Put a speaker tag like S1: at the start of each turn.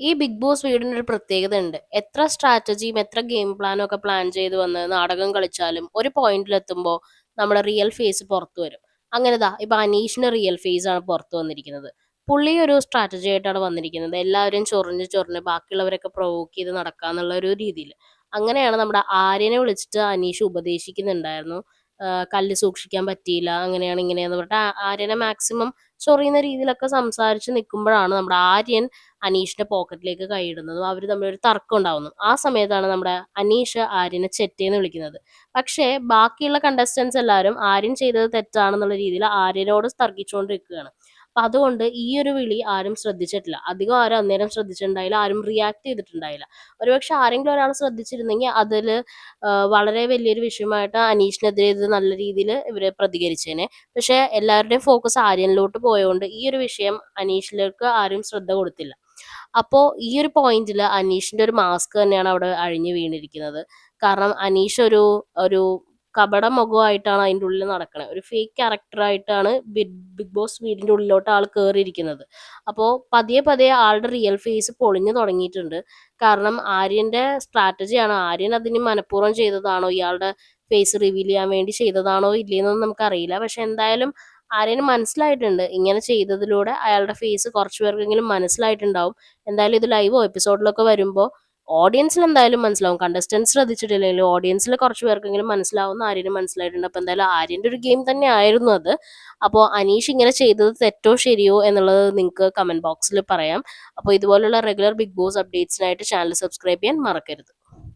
S1: ഈ big boss വീടിന് ഒരു പ്രത്യേകത ഉണ്ട്. എത്ര സ്ട്രാറ്റജിയും എത്ര ഗെയിം പ്ലാനും ഒക്കെ പ്ലാൻ ചെയ്ത് വന്ന് നാടകം കളിച്ചാലും ഒരു പോയിന്റിലെത്തുമ്പോൾ നമ്മുടെ റിയൽ ഫേസ് പുറത്തു വരും. അങ്ങനെതാ ഇപ്പൊ അനീഷിന്റെ റിയൽ ഫേസ് ആണ് പുറത്തു വന്നിരിക്കുന്നത്. പുള്ളി ഒരു സ്ട്രാറ്റജി ആയിട്ടാണ് വന്നിരിക്കുന്നത്. എല്ലാവരും ചൊറിഞ്ഞ് ചൊറിഞ്ഞ് ബാക്കിയുള്ളവരൊക്കെ പ്രൊവോക്ക് ചെയ്ത് നടക്കാന്നുള്ള ഒരു രീതിയിൽ അങ്ങനെയാണ് നമ്മുടെ ആര്യനെ വിളിച്ചിട്ട് അനീഷ് ഉപദേശിക്കുന്നുണ്ടായിരുന്നു. കല്ല് സൂക്ഷിക്കാൻ പറ്റിയില്ല അങ്ങനെയാണ് ഇങ്ങനെയാന്ന് പറഞ്ഞിട്ട് ആര്യനെ മാക്സിമം ചൊറിയുന്ന രീതിയിലൊക്കെ സംസാരിച്ച് നിൽക്കുമ്പോഴാണ് നമ്മുടെ ആര്യൻ അനീഷിന്റെ പോക്കറ്റിലേക്ക് കൈയിടുന്നതും അവർ തമ്മിൽ ഒരു തർക്കം ഉണ്ടാവുന്നു ആ സമയത്താണ് നമ്മുടെ അനീഷ് ആര്യനെ ചെറ്റേന്ന് വിളിക്കുന്നത്. പക്ഷേ ബാക്കിയുള്ള കണ്ടസ്റ്റൻസ് എല്ലാവരും ആര്യൻ ചെയ്തത് തെറ്റാണെന്നുള്ള രീതിയിൽ ആര്യനോട് തർക്കിച്ചുകൊണ്ടിരിക്കുകയാണ്. അപ്പൊ അതുകൊണ്ട് ഈ ഒരു വിളി ആരും ശ്രദ്ധിച്ചിട്ടില്ല. അധികം ആരും അന്നേരം ശ്രദ്ധിച്ചിട്ടുണ്ടായില്ല. ആരും റിയാക്ട് ചെയ്തിട്ടുണ്ടായില്ല. ഒരുപക്ഷെ ആരെങ്കിലും ഒരാൾ ശ്രദ്ധിച്ചിരുന്നെങ്കിൽ അതിൽ വളരെ വലിയൊരു വിഷയമായിട്ട് അനീഷിനെതിരെ ഇത് നല്ല രീതിയിൽ ഇവർ പ്രതികരിച്ചേനെ. പക്ഷെ എല്ലാവരുടെയും ഫോക്കസ് ആര്യനിലോട്ട് പോയതുകൊണ്ട് ഈ ഒരു വിഷയം അനീഷിലേക്ക് ആരും ശ്രദ്ധ കൊടുത്തില്ല. അപ്പോൾ ഈ ഒരു പോയിന്റിൽ അനീഷിന്റെ ഒരു മാസ്ക് തന്നെയാണ് അവിടെ അഴിഞ്ഞു വീണിരിക്കുന്നത്. കാരണം അനീഷ് ഒരു ഒരു കപട മുഖമായിട്ടാണ് അതിന്റെ ഉള്ളിൽ നടക്കുന്നത് ഒരു ഫേക്ക് ക്യാരക്ടറായിട്ടാണ് ബിഗ് ബിഗ് ബോസ് വീടിന്റെ ഉള്ളിലോട്ട് ആൾ കയറിയിരിക്കുന്നത് അപ്പോൾ പതിയെ പതിയെ ആളുടെ റിയൽ ഫേസ് പൊളിഞ്ഞു തുടങ്ങിയിട്ടുണ്ട്. കാരണം ആര്യന്റെ സ്ട്രാറ്റജിയാണ് ആര്യൻ അതിന് മനഃപൂർവം ചെയ്തതാണോ? ഇയാളുടെ ഫേസ് റിവീൽ ചെയ്യാൻ വേണ്ടി ചെയ്തതാണോ? ഇല്ലയെന്നൊന്നും നമുക്കറിയില്ല. പക്ഷെ എന്തായാലും ആര്യന് മനസ്സിലായിട്ടുണ്ട് ഇങ്ങനെ ചെയ്തതിലൂടെ അയാളുടെ ഫേസ് കുറച്ചു പേർക്കെങ്കിലും മനസ്സിലായിട്ടുണ്ടാവും. എന്തായാലും ഇത് ലൈവോ എപ്പിസോഡിലൊക്കെ വരുമ്പോൾ ഓഡിയൻസിൽ എന്തായാലും മനസ്സിലാവും. കണ്ടസ്റ്റൻസ് ശ്രദ്ധിച്ചിട്ടില്ലെങ്കിലും ഓഡിയൻസിൽ കുറച്ച് പേർക്കെങ്കിലും മനസ്സിലാവുന്ന ആര്യന് മനസ്സിലായിട്ടുണ്ട്. അപ്പോൾ എന്തായാലും ആര്യന്റെ ഒരു ഗെയിം തന്നെ ആയിരുന്നു അത്. അപ്പോൾ അനീഷ് ഇങ്ങനെ ചെയ്തത് തെറ്റോ ശരിയോ എന്നുള്ളത് നിങ്ങൾക്ക് കമന്റ് ബോക്സിൽ പറയാം. അപ്പോൾ ഇതുപോലുള്ള റെഗുലർ ബിഗ് ബോസ് അപ്ഡേറ്റ്സിനായിട്ട് ചാനൽ സബ്സ്ക്രൈബ് ചെയ്യാൻ മറക്കരുത്.